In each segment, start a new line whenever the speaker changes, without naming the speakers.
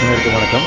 அனைவருக்கும் வணக்கம்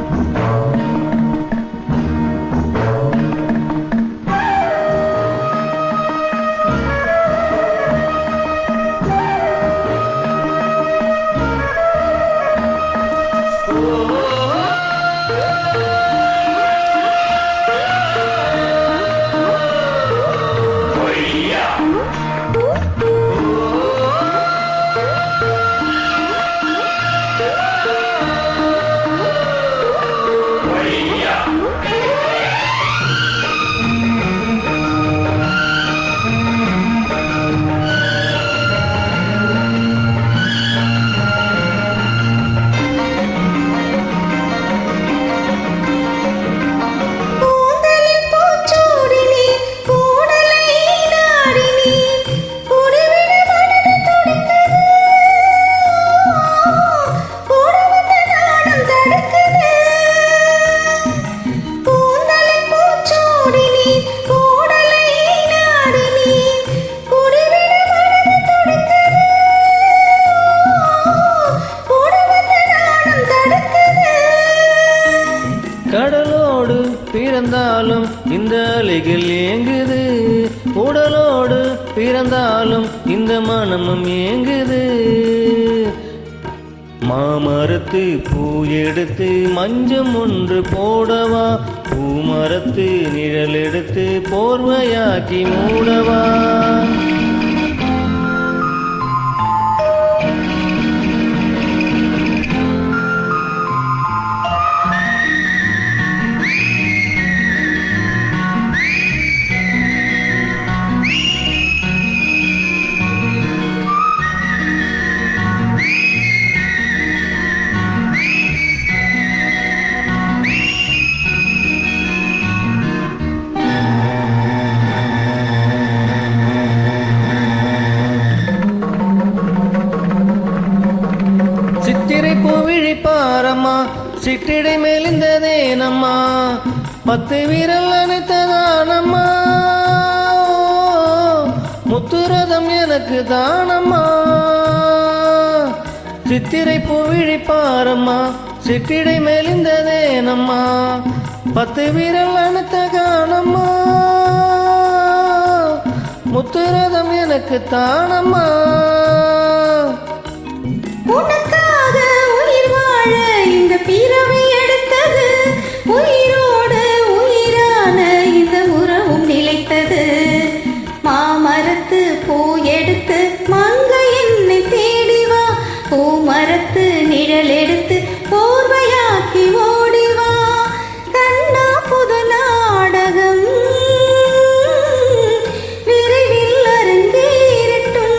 பிறந்தாலும் இந்த அலைகள் ஏங்குது. உடலோடு பிறந்தாலும் இந்த மனமும் ஏங்குது. மாமரத்து பூ எடுத்து மஞ்சம் ஒன்று போடவா? பூமரத்து நிழல் எடுத்து போர்வையாக்கி மூடவா? சிட்டிடை மெலிந்ததே நம்மா. பத்து விரல் அனைத்ததானம்மா முத்துரதம் எனக்கு தானம்மா சித்திரை பூவிழி பாரம்மா சிட்டிடை மெலிந்ததே நம்மா. பத்து விரல் அனைத்த காணம்மா முத்துரதம் எனக்கு தானம்மா
படுத்து நிழல் எடுத்து போர்வையாக்கி ஓடிவா கண்ணா புது நாடகம். விரைவில் அரங்கேறட்டும்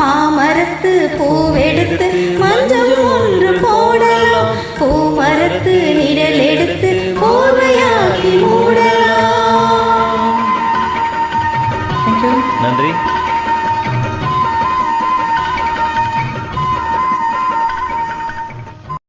மாமரத்து பூவெடுத்து மஞ்சள் ஒன்று போடலாம். பூமரத்து நிழல் எடுத்து போர்வையாக்கி மூடலாம். நன்றி.